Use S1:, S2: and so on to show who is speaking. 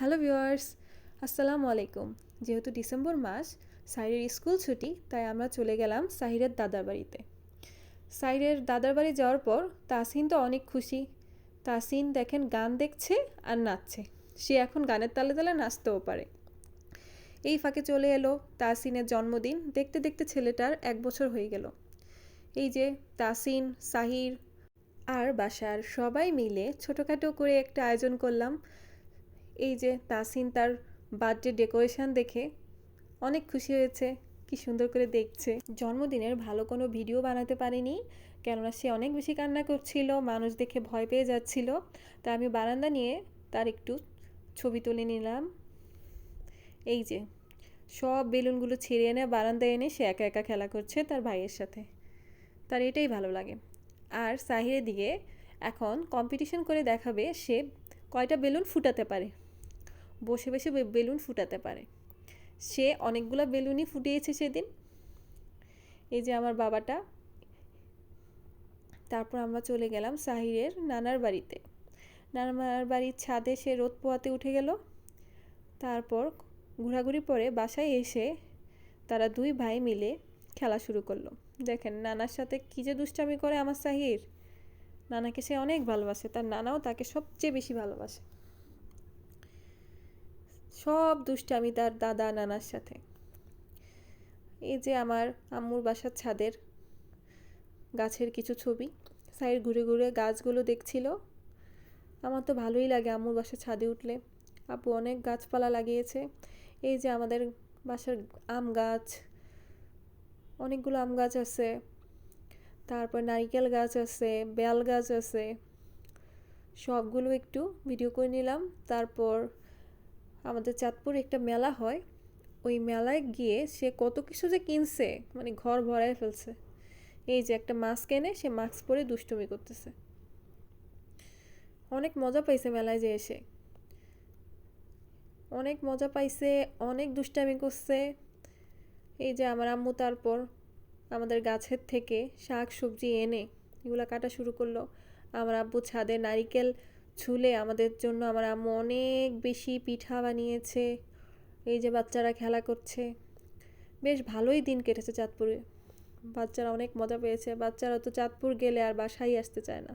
S1: Hello viewers, আসসালামু আলাইকুম। যেহেতু ডিসেম্বর মাস, সাইরের স্কুল ছুটি, তাই আমরা চলে গেলাম সাহিরের দাদার বাড়িতে। সাইরের দাদার বাড়ি যাওয়ার পর তাসিন তো অনেক খুশি। তাসিন দেখেন গান দেখছে আর নাচছে। সে এখন গানের তালে তালে নাচতেও পারে। এই ফাঁকে চলে এলো তাসিনের জন্মদিন। দেখতে দেখতে ছেলেটার এক বছর হয়ে গেল। এই যে তাসিন সাহির আর বাসার সবাই মিলে ছোটোখাটো করে একটা আয়োজন করলাম। এই যে তাসিন তার বার্থডে ডেকোরেশন দেখে অনেক খুশি হয়েছে, কি সুন্দর করে দেখছে। জন্মদিনের ভালো কোনো ভিডিও বানাতে পারিনি, কেননা সে অনেক বেশি কান্না করছিল, মানুষ দেখে ভয় পেয়ে যাচ্ছিল। তাই আমি বারান্দা নিয়ে তার একটু ছবি তুলে নিলাম। এই যে, সব বেলুনগুলো ছিঁড়ে এনে বারান্দায় এনে সে একা একা খেলা করছে তার ভাইয়ের সাথে। তার এটাই ভালো লাগে। আর সাহিরের দিকে এখন কম্পিটিশন করে দেখাবে সে কয়টা বেলুন ফুটাতে পারে। বসে বসে বেলুন ফুটাতে পারে। সে অনেকগুলো বেলুনই ফুটিয়েছে সেদিন। এই যে আমার বাবাটা। তারপর আমরা চলে গেলাম সাহিরের নানার বাড়িতে। নানার বাড়ির ছাদে সে রোদ পোয়াতে উঠে গেল। তারপর ঘোরাঘুরি পরে বাসায় এসে তারা দুই ভাই মিলে খেলা শুরু করল। দেখেন, নানার সাথে কী যে দুষ্টামি করে আমার সাহির। নানাকে সে অনেক ভালোবাসে। তার নানাও তাকে সবচেয়ে বেশি ভালোবাসে। সব দুষ্টামি তার দাদা নানার সাথে। এই যে আমার আম্মুর বাসার ছাদের গাছের কিছু ছবি, সাইড ঘুরে ঘুরে গাছগুলো দেখছিল। আমার তো ভালোই লাগে আম্মুর বাসার ছাদে উঠলে। আপু অনেক গাছপালা লাগিয়েছে। এই যে আমাদের বাসার আম গাছ, অনেকগুলো আম গাছ আছে। তারপর নারিকেল গাছ আছে, বেল গাছ আছে। সবগুলো একটু ভিডিও করে নিলাম। তারপর আমাদের চাঁদপুরে একটা মেলা হয়। ওই মেলায় গিয়ে সে কত কিছু যে কিনছে মানে ঘর ভরায় ফেলছে। এই যে একটা মাস্ক এনে সে মাস্ক পরে দুষ্টুমি করতেছে। অনেক মজা পাইছে মেলায় যে এসে। অনেক মজা পাইছে, অনেক দুষ্টামি করছে। এই যে আমার আম্মু তারপর আমাদের গাছের থেকে শাক সবজি এনে এগুলো কাটা শুরু করল। আমার আব্বু ছাদে নারিকেল ছুলে আমাদের জন্য আমার আম্মু অনেক বেশি পিঠা বানিয়েছে। এই যে বাচ্চারা খেলা করছে। বেশ ভালোই দিন কেটেছে চাঁদপুরে। বাচ্চারা অনেক মজা পেয়েছে। বাচ্চারা তো চাঁদপুর গেলে আর বাসায় আসতে চায় না।